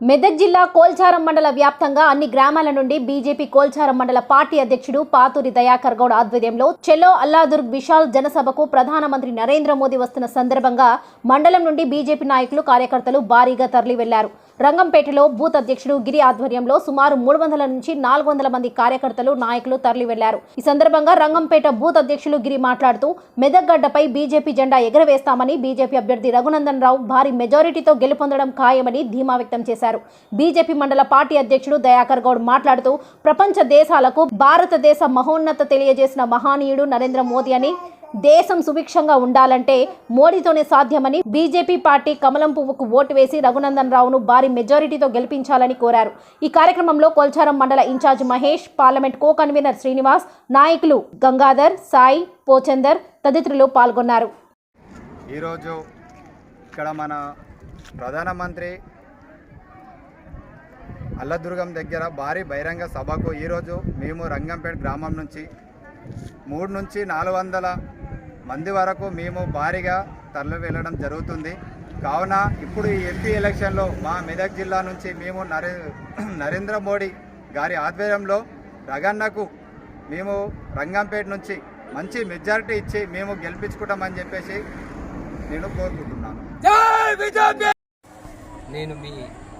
మెదక్ జిల్లా కోల్చారం మండల వ్యాప్తంగా అన్ని గ్రామాల నుండి బీజేపీ కోల్చారం మండల పార్టీ అధ్యక్షుడు పాతూరి దయాకర్ గౌడ్ ఆధ్వర్యంలో చెలో అల్లాదుర్గ్ విశాల్ జనసభకు ప్రధానమంత్రి నరేంద్ర మోదీ వస్తున్న సందర్భంగా మండలం నుండి బీజేపీ నాయకులు కార్యకర్తలు భారీగా తరలి వెళ్ళారు రంగంపేటలో బూత్ అధ్యక్షుడు గిరి ఆధ్వర్యంలో సుమారు మూడు వందల నుంచి నాలుగు వందల మంది కార్యకర్తలు నాయకులు తరలి వెళ్ళారు ఈ సందర్భంగా రంగంపేట బూత్ అధ్యక్షులు గిరి మాట్లాడుతూ మెదక్ గడ్డపై బీజేపీ జెండా ఎగరవేస్తామని బీజేపీ అభ్యర్థి రఘునందన్ రావు భారీ మెజారిటీతో గెలుపొందడం ఖాయమని ధీమా వ్యక్తం చేశారు. బీజేపీ మండల పార్టీ అధ్యక్షుడు దయాకర్ గౌడ్ మాట్లాడుతూ ప్రపంచ దేశాలకు భారతదేశ మహోన్నత తెలియజేసిన మహానీయుడు నరేంద్ర మోదీ అని దేశం సుభిక్షంగా ఉండాలంటే మోడీతోనే సాధ్యమని బీజేపీ పార్టీ కమలం పువ్వుకు ఓటు వేసి రఘునందన్ రావును భారీ మెజారిటీతో గెలిపించాలని కోరారు. ఈ కార్యక్రమంలో కొల్చారం మండల incharge Mahesh parliament co convener Srinivas నాయకులు గంగాధర్ సాయి పోచందర్ తదితరులు పాల్గొన్నారు. ఈరోజు ఇక్కడ మన ప్రధానమంత్రి అల్లదుర్గం దగ్గర భారీ బహిరంగ సభకు ఈరోజు మేము రంగంపేట గ్రామం నుంచి మూడు నుంచి నాలుగు వందల మంది వరకు మేము భారీగా తరలి వెళ్ళడం జరుగుతుంది. కావున ఇప్పుడు ఈ ఎంపీ ఎలక్షన్లో మా మెదక్ జిల్లా నుంచి మేము నరే నరేంద్ర మోడీ గారి ఆధ్వర్యంలో రగన్నకు మేము రంగంపేట నుంచి మంచి మెజారిటీ ఇచ్చి మేము గెలిపించుకుంటామని చెప్పేసి నేను కోరుకుంటున్నాను. నేను మీ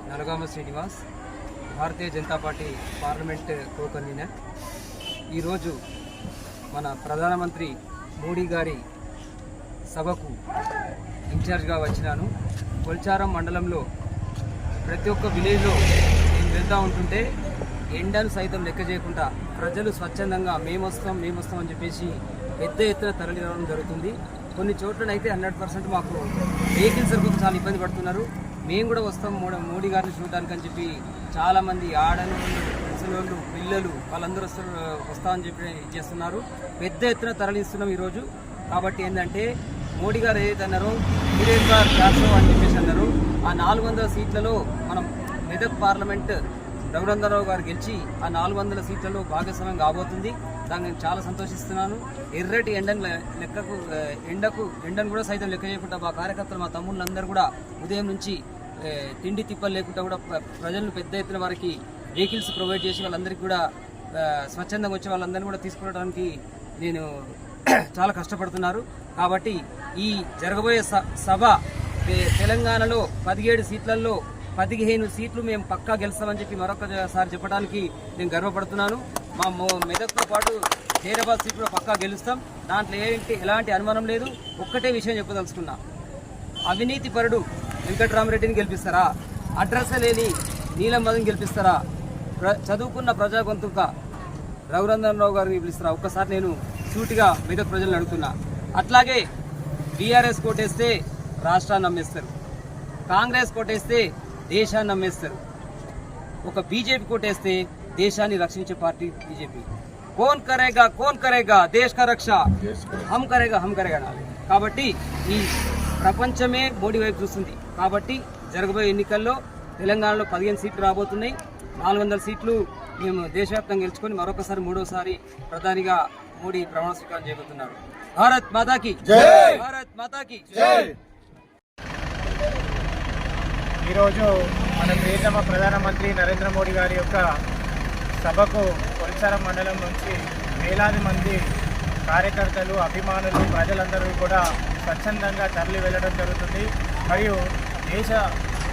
Nalagama Srinivas Bharatiya Janata Party parliament co convener ఈరోజు మన ప్రధానమంత్రి మోడీ గారి సభకు ఇన్ఛార్జ్గా వచ్చినాను. కొల్చారం మండలంలో ప్రతి ఒక్క విలేజ్లో నేను వెళ్తూ ఉంటుంటే ఎండను సైతం లెక్క చేయకుండా ప్రజలు స్వచ్ఛందంగా మేము వస్తాం మేము వస్తాం అని చెప్పేసి పెద్ద ఎత్తున తరలి రావడం జరుగుతుంది. కొన్ని చోట్లనైతే హండ్రెడ్ పర్సెంట్ మాకు వెహికల్ వరకు చాలా ఇబ్బంది పడుతున్నారు. మేము కూడా వస్తాం మోడీ గారిని చూడడానికి అని చెప్పి చాలామంది ఆడను ఆడనోళ్ళు పిల్లలు వాళ్ళందరూ వస్తారు వస్తామని చెప్పి చేస్తున్నారు. పెద్ద ఎత్తున తరలిస్తున్నాం ఈరోజు. కాబట్టి ఏంటంటే మోడీ గారు ఏదైతే అన్నారో మీరేం గారు చార్సో అని చెప్పేసి అన్నారు. ఆ నాలుగు వందల సీట్లలో మనం మెదక్ పార్లమెంట్ రఘునందనరావు గారు గెలిచి ఆ నాలుగు వందల సీట్లలో భాగస్వామ్యం కాబోతుంది. దాన్ని నేను చాలా సంతోషిస్తున్నాను. ఎర్రటి ఎండను లెక్కకు ఎండకు ఎండను కూడా సైతం లెక్క చేయకుండా మా కార్యకర్తలు మా తమ్ముళ్ళందరూ కూడా ఉదయం నుంచి తిండి తిప్పలు లేకుండా కూడా ప్రజలను పెద్ద ఎత్తున వారికి వెహికల్స్ ప్రొవైడ్ చేసి వాళ్ళందరికీ కూడా స్వచ్ఛందంగా వచ్చే వాళ్ళందరినీ కూడా తీసుకురావడానికి నేను చాలా కష్టపడుతున్నారు. కాబట్టి ఈ జరగబోయే స- సభ తెలంగాణలో పదిహేడు సీట్లలో పదిహేను సీట్లు మేము పక్కా గెలుస్తామని చెప్పి మరొకసారి చెప్పడానికి నేను గర్వపడుతున్నాను. మా మెదక్తో పాటు హైదరాబాద్ సీట్ కూడా పక్కా గెలుస్తాం. దాంట్లో ఏంటి ఎలాంటి అనుమానం లేదు. ఒక్కటే విషయం చెప్పదలుచుకున్నా. అవినీతి పరుడు వెంకట్రామరెడ్డిని గెలిపిస్తారా? అడ్రస్ లేని నీలం మదన్ గెలిపిస్తారా? చదువుకున్న ప్రజా గొంతుక గారిని పిలుస్తారా ఒక్కసారి నేను సూటిగా మెదక్ ప్రజలను అడుగుతున్నా. అట్లాగే బీఆర్ఎస్ కోటేస్తే రాష్ట్రాన్ని నమ్మేస్తారు. కాంగ్రెస్ కోటేస్తే దేశాన్ని నమ్మేస్తారు. ఒక బీజేపీ కోటేస్తే దేశాన్ని రక్షించే పార్టీ బీజేపీ. కోన్ కరేగా కోన్ కరేగా దేశ కా రక్ష. హమ్ కరేగా హమ్ కరేగా కాబట్టి ఈ ప్రపంచమే మోడీ వైపు చూస్తుంది. కాబట్టి జరగబోయే ఎన్నికల్లో తెలంగాణలో పదిహేను సీట్లు రాబోతున్నాయి. నాలుగు వందల సీట్లు మేము దేశవ్యాప్తంగా గెలుచుకొని మరొకసారి మూడోసారి ప్రధానిగా మోడీ ప్రమాణ స్వీకారం చేయబోతున్నారు. భారత్ మాతాకి. భారత్ మాతాకి. ఈరోజు మన ప్రియతమ ప్రధానమంత్రి నరేంద్ర మోడీ గారి యొక్క సభకు కొలిచారం మండలం నుంచి వేలాది మంది కార్యకర్తలు అభిమానులు ప్రజలందరూ కూడా స్వచ్ఛందంగా తరలి వెళ్ళడం జరుగుతుంది. మరియు దేశ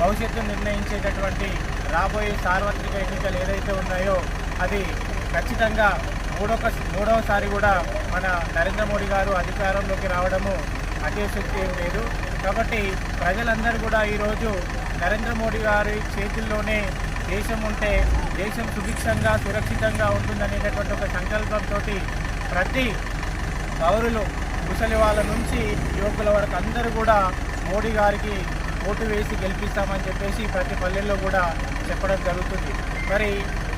భవిష్యత్తు నిర్ణయించేటటువంటి రాబోయే సార్వత్రిక ఎన్నికలు ఏదైతే ఉన్నాయో అది ఖచ్చితంగా మూడొక మూడవసారి కూడా మన నరేంద్ర మోడీ గారు అధికారంలోకి రావడము అతిశక్తి ఏం లేదు. కాబట్టి ప్రజలందరూ కూడా ఈరోజు నరేంద్ర మోడీ గారి చేతుల్లోనే దేశం ఉంటే దేశం సుభిక్షంగా సురక్షితంగా ఉంటుందనేటటువంటి ఒక సంకల్పంతో ప్రతి పౌరులు ముసలి వాళ్ళ నుంచి యువకుల వరకు అందరూ కూడా మోడీ గారికి ఓటు వేసి గెలిపిస్తామని చెప్పేసి ప్రతి పల్లెల్లో కూడా చెప్పడం జరుగుతుంది. మరి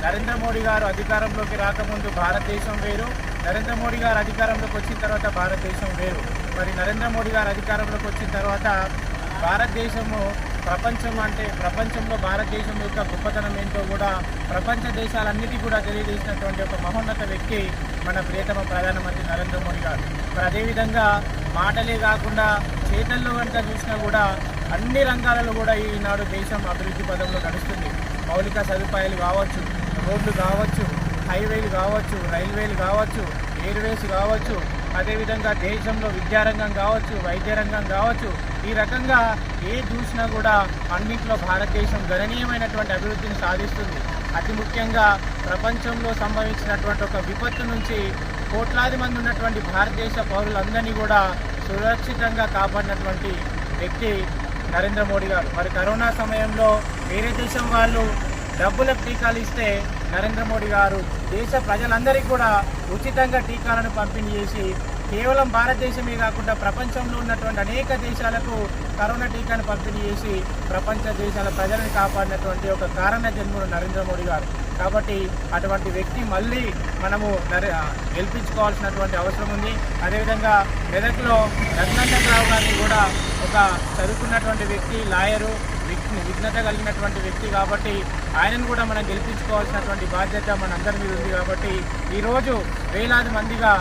నరేంద్ర మోడీ గారు అధికారంలోకి రాకముందు భారతదేశం వేరు నరేంద్ర మోడీ గారు అధికారంలోకి వచ్చిన తర్వాత భారతదేశం వేరు. మరి నరేంద్ర మోడీ గారు అధికారంలోకి వచ్చిన తర్వాత భారతదేశము ప్రపంచం అంటే ప్రపంచంలో భారతదేశం యొక్క గొప్పతనం ఏంటో కూడా ప్రపంచ దేశాలన్నిటి కూడా తెలియజేసినటువంటి ఒక మహోన్నత వ్యక్తి మన ప్రియతమ ప్రధానమంత్రి నరేంద్ర మోడీ గారు. మరి అదేవిధంగా మాటలే కాకుండా చేతల్లో కనుక చూసినా కూడా అన్ని రంగాలలో కూడా ఈనాడు దేశం అభివృద్ధి పదంలో నడుస్తుంది. మౌలిక సదుపాయాలు కావచ్చు రోడ్లు కావచ్చు హైవేలు కావచ్చు రైల్వేలు కావచ్చు ఎయిర్వేస్ కావచ్చు అదేవిధంగా దేశంలో విద్యారంగం కావచ్చు వైద్య రంగం కావచ్చు ఈ రకంగా ఏ చూసినా కూడా అన్నింటిలో భారతదేశం గణనీయమైనటువంటి అభివృద్ధిని సాధిస్తుంది. అతి ముఖ్యంగా ప్రపంచంలో సంభవించినటువంటి ఒక విపత్తు నుంచి కోట్లాది మంది ఉన్నటువంటి భారతదేశ పౌరులందరినీ కూడా సురక్షితంగా కాపాడినటువంటి వ్యక్తి నరేంద్ర మోడీ గారు. మరి కరోనా సమయంలో వేరే దేశం వాళ్ళు డబ్బులకు టీకాలు ఇస్తే నరేంద్ర మోడీ గారు దేశ ప్రజలందరికీ కూడా ఉచితంగా టీకాలను పంపిణీ చేసి కేవలం భారతదేశమే కాకుండా ప్రపంచంలో ఉన్నటువంటి అనేక దేశాలకు కరోనా టీకాను పంపిణీ చేసి ప్రపంచ దేశాల ప్రజలను కాపాడినటువంటి ఒక కారణ జన్ముడు నరేంద్ర మోడీ గారు. కాబట్టి అటువంటి వ్యక్తి మళ్ళీ మనము గెలిపించుకోవాల్సినటువంటి అవసరం ఉంది. అదేవిధంగా మెదక్లో రఘునందన్ గారిని కూడా ఒక చదువుకున్నటువంటి వ్యక్తి లాయరు విఘ్నత కలిగినటువంటి వ్యక్తి కాబట్టి ఆయనను కూడా మనం గెలిపించుకోవాల్సినటువంటి బాధ్యత మనందరి మీద ఉంది కాబట్టి ఈరోజు వేలాది మందిగా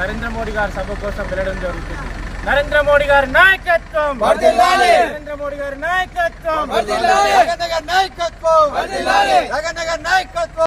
నరేంద్ర మోడీ గారి సభ కోసం వెళ్ళడం జరుగుతుంది. నరేంద్ర మోడీ గారి నాయకత్వం నరేంద్ర మోడీ గారి నాయకత్వం నాయకత్వం నాయకత్వం